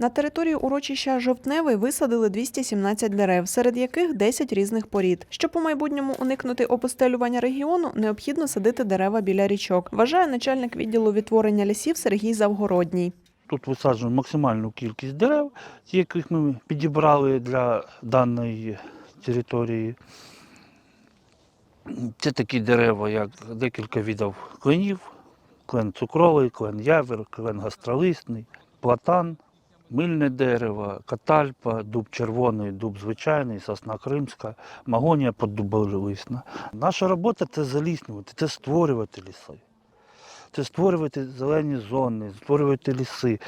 На території урочища Жовтневий висадили 217 дерев, серед яких 10 різних порід. Щоб у майбутньому уникнути опустелювання регіону, необхідно садити дерева біля річок, вважає начальник відділу відтворення лісів Сергій Завгородній. Тут висаджуємо максимальну кількість дерев, яких ми підібрали для даної території. Це такі дерева, як декілька видів кленів, клен цукровий, клен явір, клен гастролисний, платан, мильне дерево, катальпа, дуб червоний, дуб звичайний, сосна кримська, магонія поддуболисна. Наша робота це заліснювати, це створювати ліси. Це створювати зелені зони, створювати ліси.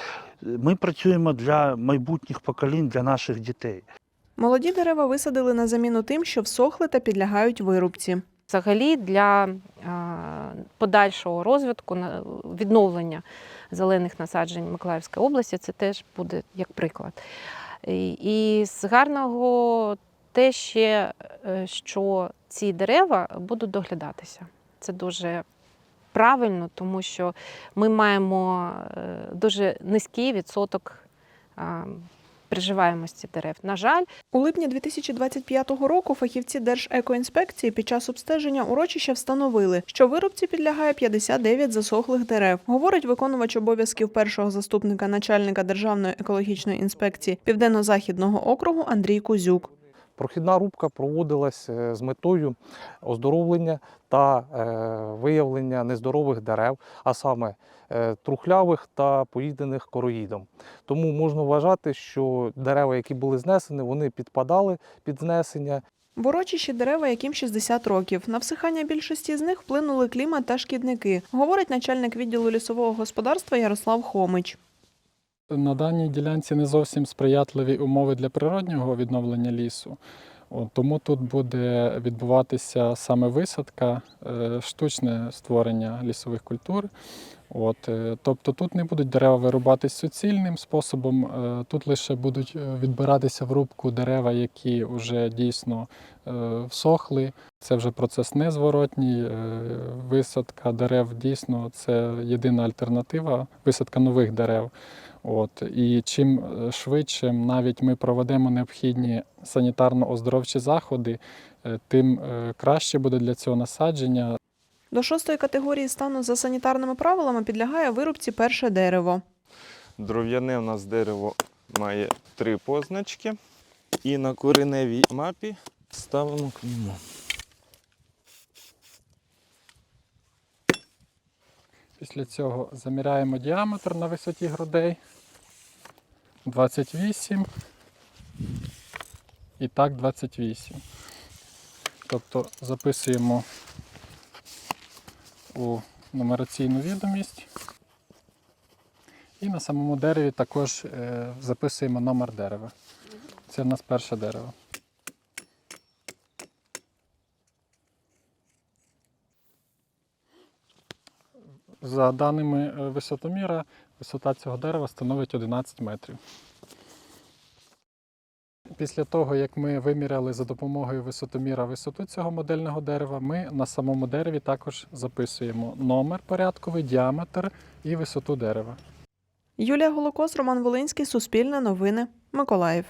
Ми працюємо для майбутніх поколінь, для наших дітей. Молоді дерева висадили на заміну тим, що всохли та підлягають вирубці. Взагалі для подальшого розвитку, відновлення зелених насаджень Миколаївської області, це теж буде як приклад. І, з гарного те ще, е, що ці дерева будуть доглядатися. Це дуже правильно, тому що ми маємо е, дуже низький відсоток приживаємості дерев. На жаль, У липні 2025 року фахівці Держекоінспекції під час обстеження урочища встановили, що виробці підлягає 59 засохлих дерев, говорить виконувач обов'язків першого заступника начальника Державної екологічної інспекції Південно-Західного округу Андрій Кузюк. Прохідна рубка проводилась е, з метою оздоровлення та е, виявлення нездорових дерев, а саме е, трухлявих та поїдених короїдом. Тому можна вважати, що дерева, які були знесені, вони підпадали під знесення В урочищі дерева, яким 60 років. На всихання більшості з них вплинули клімат та шкідники, говорить начальник відділу лісового господарства Ярослав Хомич. На даній ділянці не зовсім сприятливі умови для природнього відновлення лісу. Тому тут буде відбуватися саме висадка, е, штучне створення лісових культур. От, е, тобто тут не будуть дерева вирубатись суцільним способом, е, тут лише будуть відбиратися в рубку дерева, які вже дійсно всохли. Це вже процес незворотній. Висадка дерев дійсно це єдина альтернатива, висадка нових дерев. От і чим е, швидше навіть ми проведемо необхідні санітарно-оздоровчі заходи, е, тим е, краще буде для цього насадження. До шостої категорії стану за санітарними правилами підлягає вирубці перше дерево. Дров'яне у нас дерево має три позначки. І на кореневій мапі ставимо клеймо. Після цього заміряємо діаметр на висоті грудей 28 і так 28. Тобто записуємо у нумераційну відомість. І на самому дереві також е, записуємо номер дерева. Це в нас перше дерево. За даними е, висотоміра, висота цього дерева становить 11 метрів. Після того, як ми виміряли за допомогою висотоміра висоту цього модельного дерева, ми на самому дереві також записуємо номер порядковий, діаметр і висоту дерева. Юлія Голокос, Роман Волинський, Суспільне новини, Миколаїв.